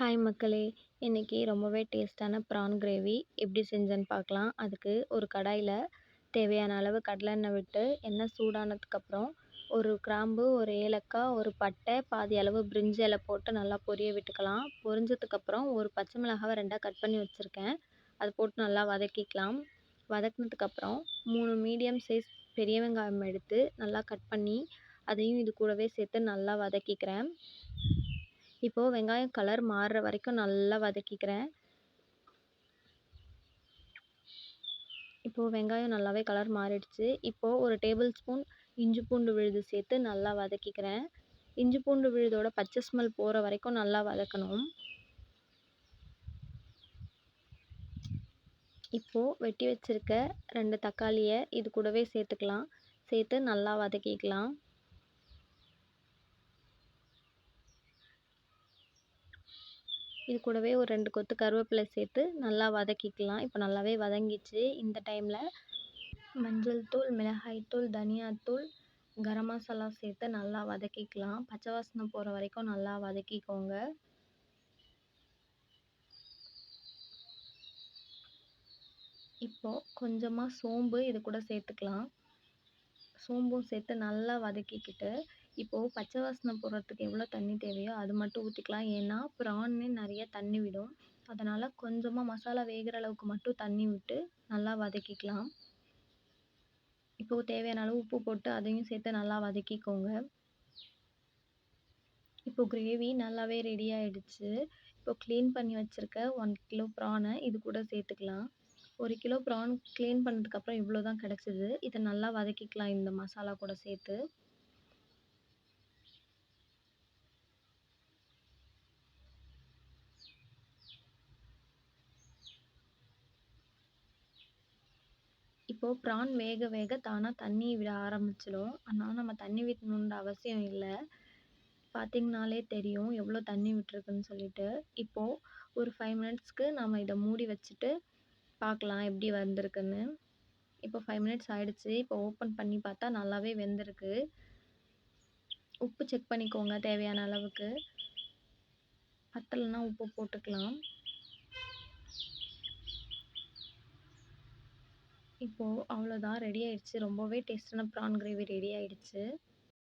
Hi மக்களே இன்றைக்கி ரொம்பவே டேஸ்ட்டான ப்ரான் கிரேவி எப்படி செஞ்சேன்னு பார்க்கலாம். அதுக்கு ஒரு கடாயில் தேவையான அளவு கடலெண்ணெய் விட்டு எண்ணெய் சூடானதுக்கப்புறம் ஒரு கிராம்பு ஒரு ஏலக்காய் ஒரு பட்டை பாதி அளவு பிரிஞ்சி இலை போட்டு நல்லா பொரிய விட்டுக்கலாம். பொரிஞ்சதுக்கப்புறம் ஒரு பச்சை மிளகாவை ரெண்டாக கட் பண்ணி வச்சுருக்கேன். அது போட்டு நல்லா வதக்கிக்கலாம். வதக்குனதுக்கப்புறம் மூணு மீடியம் சைஸ் பெரிய வெங்காயம் எடுத்து நல்லா கட் பண்ணி அதையும் இது கூடவே சேர்த்து நல்லா வதக்கிக்கிறேன். இப்போது வெங்காயம் கலர் மாறுற வரைக்கும் நல்லா வதக்கிக்கிறேன். இப்போது வெங்காயம் நல்லாவே கலர் மாறிடுச்சு. இப்போது ஒரு டேபிள் ஸ்பூன் இஞ்சி பூண்டு விழுது சேர்த்து நல்லா வதக்கிக்கிறேன். இஞ்சி பூண்டு விழுதோட பச்சை ஸ்மெல் போகிற வரைக்கும் நல்லா வதக்கணும். இப்போது வெட்டி வச்சுருக்க ரெண்டு தக்காளியை இது கூடவே சேர்த்துக்கலாம். சேர்த்து நல்லா வதக்கிக்கலாம். இது கூடவே ஒரு ரெண்டு கொத்து கருவேப்பிலை சேர்த்து நல்லா வதக்கிக்கலாம். இப்போ நல்லாவே வதங்கிச்சு இந்த டைமில் மஞ்சள் தூள் மிளகாய் தூள் தனியாத்தூள் கரம் மசாலா சேர்த்து நல்லா வதக்கிக்கலாம். பச்சை வாசனை போகிற வரைக்கும் நல்லா வதக்கிக்கோங்க. இப்போது கொஞ்சமாக சோம்பு இது கூட சேர்த்துக்கலாம். சோம்பும் சேர்த்து நல்லா வதக்கிக்கிட்டு இப்போது பச்சை வாசனை போகிறதுக்கு எவ்வளோ தண்ணி தேவையோ அது மட்டும் ஊற்றிக்கலாம் ஏன்னா ப்ரான்னு நிறைய தண்ணி விடும். அதனால் கொஞ்சமாக மசாலா வேகிற அளவுக்கு மட்டும் தண்ணி விட்டு நல்லா வதக்கிக்கலாம். இப்போது தேவையான அளவு உப்பு போட்டு அதையும் சேர்த்து நல்லா வதக்கிக்கோங்க. இப்போ கிரேவி நல்லாவே ரெடி ஆயிடுச்சு. இப்போ க்ளீன் பண்ணி வச்சுருக்க ஒன் கிலோ ப்ரானை இது கூட சேர்த்துக்கலாம். ஒரு கிலோ ப்ரான் க்ளீன் பண்ணதுக்கப்புறம் இவ்வளோ தான் கிடச்சிது. இதை நல்லா வதக்கிக்கலாம் இந்த மசாலா கூட சேர்த்து. இப்போது ப்ரான் வேக வேக தானாக தண்ணி விட ஆரம்பிச்சிடும் அதனால் நம்ம தண்ணி விடணுன்ற அவசியம் இல்லை. பார்த்திங்கனாலே தெரியும் எவ்வளோ தண்ணி விட்டுருக்குன்னு சொல்லிட்டு. இப்போது ஒரு ஃபைவ் மினிட்ஸ்க்கு நம்ம இதை மூடி வச்சுட்டு பார்க்கலாம் எப்படி வந்திருக்குன்னு. இப்போ ஃபைவ் மினிட்ஸ் ஆகிடுச்சி இப்போ ஓப்பன் பண்ணி பார்த்தா நல்லாவே வெந்திருக்கு. உப்பு செக் பண்ணிக்கோங்க தேவையான அளவுக்கு. பத்தலைன்னா உப்பு போட்டுக்கலாம். இப்போது அவ்வளோதான் ரெடி ஆகிடுச்சி ரொம்பவே டேஸ்ட்டான ப்ரான் கிரேவி ரெடி ஆகிடுச்சி